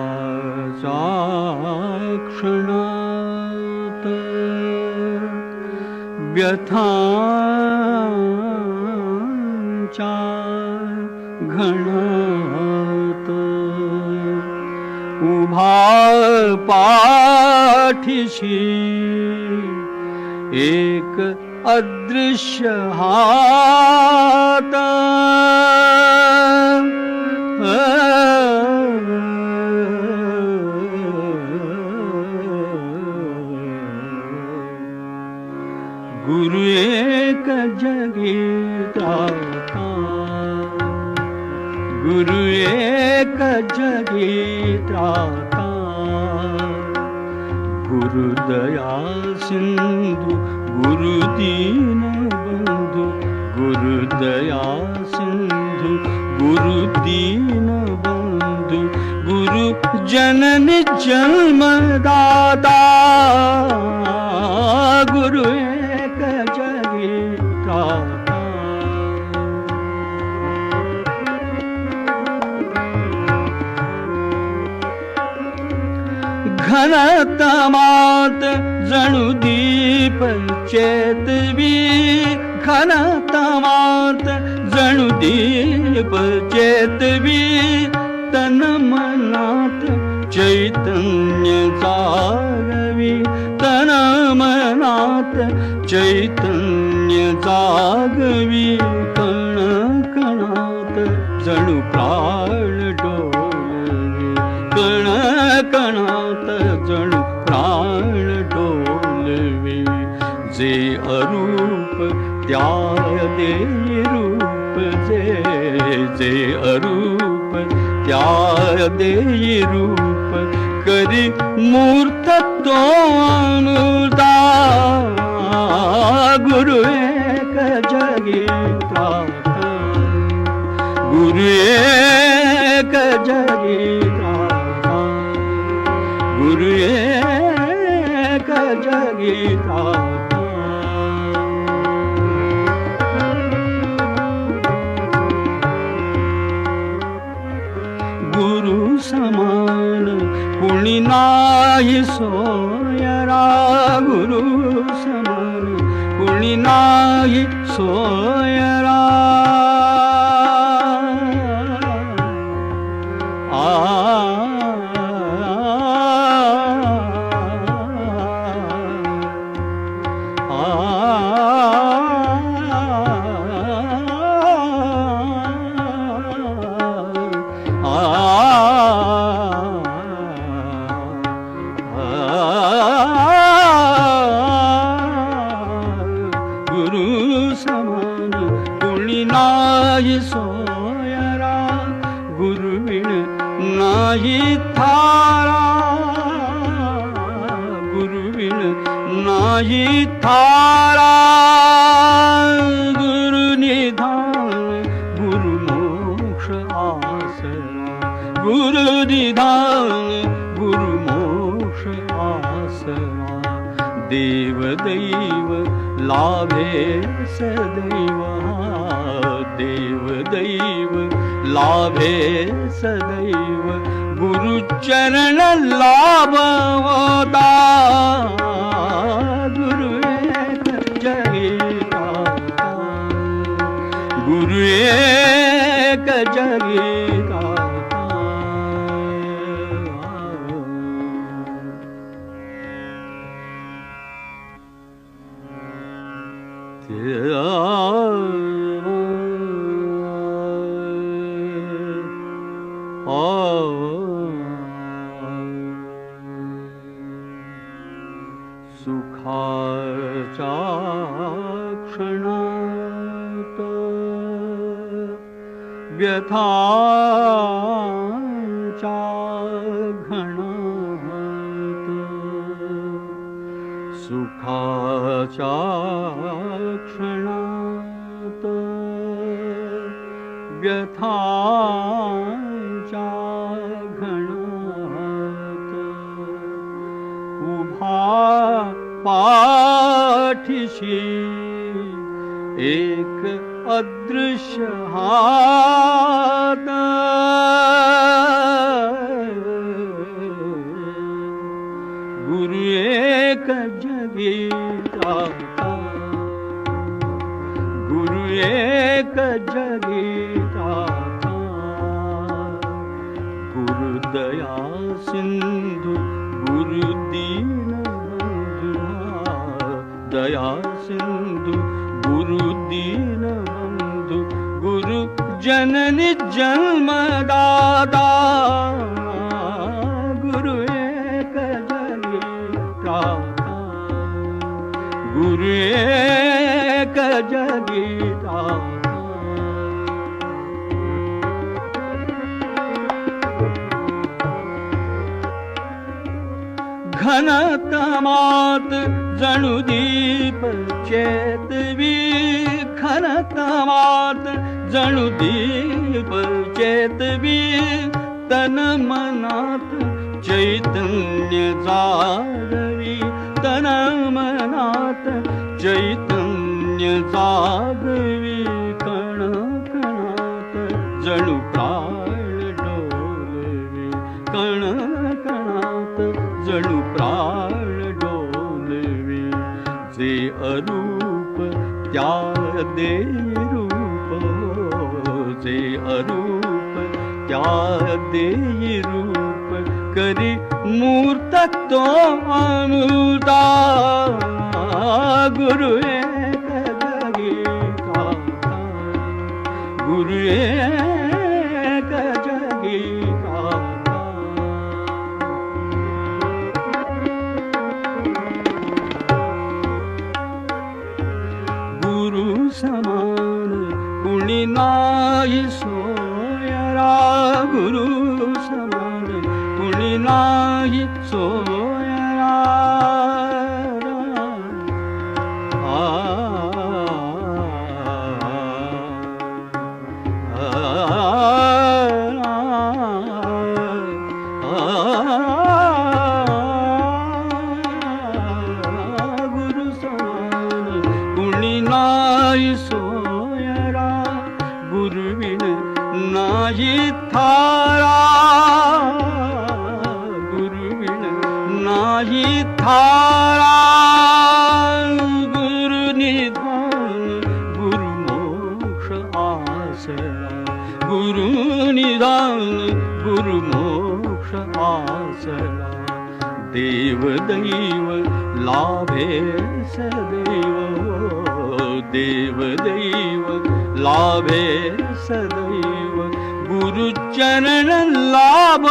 सुखाचा क्षणात व्यथांच्या घणात उभा पाठीशी एक अदृश्य हात. गुरु जगीता गुरु एक जगीता गुरु दया सिंधु गुरु दया सिंधु गुरु दीन बंधु। गुरु जननी जन्मदाता घनतमात जणू दीप चेतवी. घनतमात जणू दीप चेतवी. तन मनात चैतन्य जागवी. तन मनात चैतन्य जागवी. कण कणात जणू का जे जे अरूप त्या देई रूप करी मूर्त तो अनुदा गुरु एक जगीता गुरु एक जगीता गुरु एक जगीता गुरु समान कुणी नाही सोयरा गुरु समान कुणी नाही सोयरा सोयरा गुरुविण नाही थारा गुरुविण नाही थारा गुरु निधान गुरु मोक्ष आसरा गुरु निधान गुरु मोक्ष आसरा देव दैव लाभे सदैव हा देव दैव लाभे सदैव गुरुचरण लाभ होता गुरु एक जगीता गुरु एक जगीता व्यथाघण क्षणात् व्यथा चाघण उभासि ਤ੍ਰਿਸ਼ਹਾਨ ਗੁਰੂ ਜਗੀਤਾ ਗੁਰੂ ਜਗੀਤਾ ਗੁਰੂ ਦਇਆ ਸਿੰਧੂ ਗੁਰੂ ਦੀਨ ਦਇਆ ਸਿੰਧੂ ਗੁਰੂ ਦੀਨ जननि जन्मदाता गुरु जगेता ना गुरु जगीता घनमात् जनु दीप चेतवी। घनतमात् जणू दीप चेतवी तन मनात चैतन्य जागरी. तन मनात चैतन्य जागवी कण कणात जणू प्राण डोलवी कण कणात जणू प्राण डोलवी जे अरूप त्या देरू जे अरूप त्या दे रूप करी मूर्त तो अमृता गुरु 멀리 나 있어야라 그루사마는 멀리 나 있어야라. ನಾಯಿ ಥಾರಾ ಗುರುವಿನ ನಾಯಿ थारा ಗುರು ನಿಧಾನ ಗುರು ಮೋಕ್ಷ ಆಸರ ಗುರು ನಿಧಾನ ಗುರು ಮೋಕ್ಷ ಆಸರ ದೇವ ದೈವ ಲಾಭೇ ಸದೇವ ದೇವ ದೈವ ಲಾಭೇ सदैव गुरुचरणलाभ